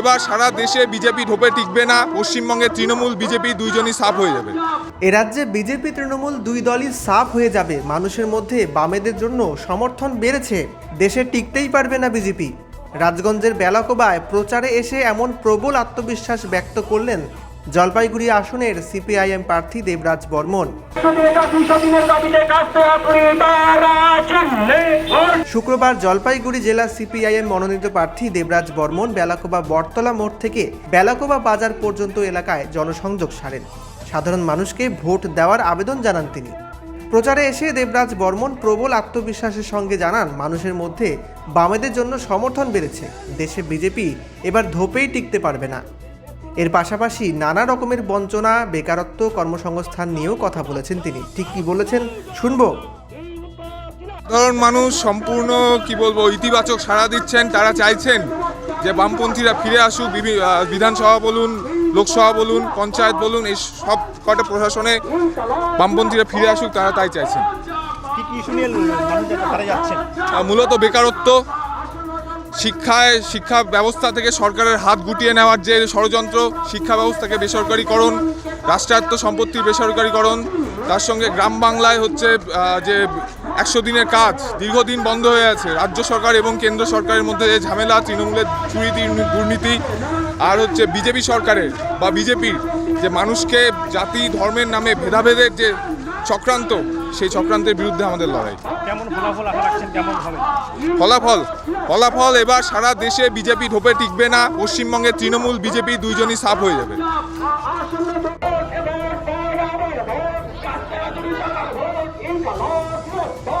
এবার সারা দেশে বিজেপি ঢোপে টিকবে না পশ্চিমবঙ্গে তৃণমূল বিজেপি দুইজনই সাফ হয়ে যাবে। এ রাজ্যে বিজেপি তৃণমূল দুই দলই সাফ হয়ে যাবে। মানুষের মধ্যে বামেদের জন্য সমর্থন বেড়েছে। দেশে টিকতেই পারবে না বিজেপি। রাজগঞ্জের বেলাকোবায় প্রচারে এসে এমন প্রবল আত্মবিশ্বাস ব্যক্ত করলেন জলপাইগুড়ি আসনের সিপিআইএম প্রার্থী দেবরাজ বর্মন। শুক্রবার জলপাইগুড়ি জেলা সিপিআইএম মনোনীত প্রার্থী দেবরাজ বর্মন বেলাকোবা বটতলা মোড় থেকে বেলাকোবা বাজার পর্যন্ত এলাকায় জনসংযোগ সারেন। সাধারণ মানুষকে ভোট দেওয়ার আবেদন জানান তিনি। প্রচারে এসে দেবরাজ বর্মন প্রবল আত্মবিশ্বাসের সঙ্গে জানান, মানুষের মধ্যে বামেদের জন্য সমর্থন বেড়েছে। দেশে বিজেপি এবার ধোপেই টিকতে পারবে না। এর পাশাপাশি নানা রকমের বঞ্চনা, বেকারত্ব, কর্মসংস্থান নিয়েও কথা বলেছেন তিনি। ঠিক কি বলেছেন, শুনব? সাধারণ মানুষ সম্পূর্ণ কি বলব ইতিবাচক সাড়া দিচ্ছেন তারা চাইছেন যে বামপন্থীরা ফিরে আসুক বিধানসভা বলুন লোকসভা বলুন পঞ্চায়েত বলুন এই সব কটা প্রশাসনে বামপন্থীরা ফিরে আসুক তারা তাই চাইছেন। মূলত বেকারত্ব শিক্ষায় শিক্ষা ব্যবস্থা থেকে সরকারের হাত গুটিয়ে নেওয়ার যে ষড়যন্ত্র শিক্ষা ব্যবস্থাকে বেসরকারীকরণ, রাষ্ট্রায়ত্ত সম্পত্তির বেসরকারীকরণ, তার সঙ্গে গ্রাম বাংলায় হচ্ছে যে একশো দিনের কাজ দীর্ঘদিন বন্ধ হয়ে আছে, রাজ্য সরকার এবং কেন্দ্র সরকারের মধ্যে যে ঝামেলা, তৃণমূলের চুরি দুর্নীতি, আর হচ্ছে বিজেপি সরকারের বা বিজেপির যে মানুষকে জাতি, ধর্মের নামে ভেদাভেদের যে চক্রান্ত সেই চক্রান্তের বিরুদ্ধে আমাদের লড়াই। ফলাফল ফলাফল এবার সারা দেশে বিজেপি ঢোপে টিকবে না পশ্চিমবঙ্গে তৃণমূল বিজেপি দুইজনই সাফ হয়ে যাবে। Oh,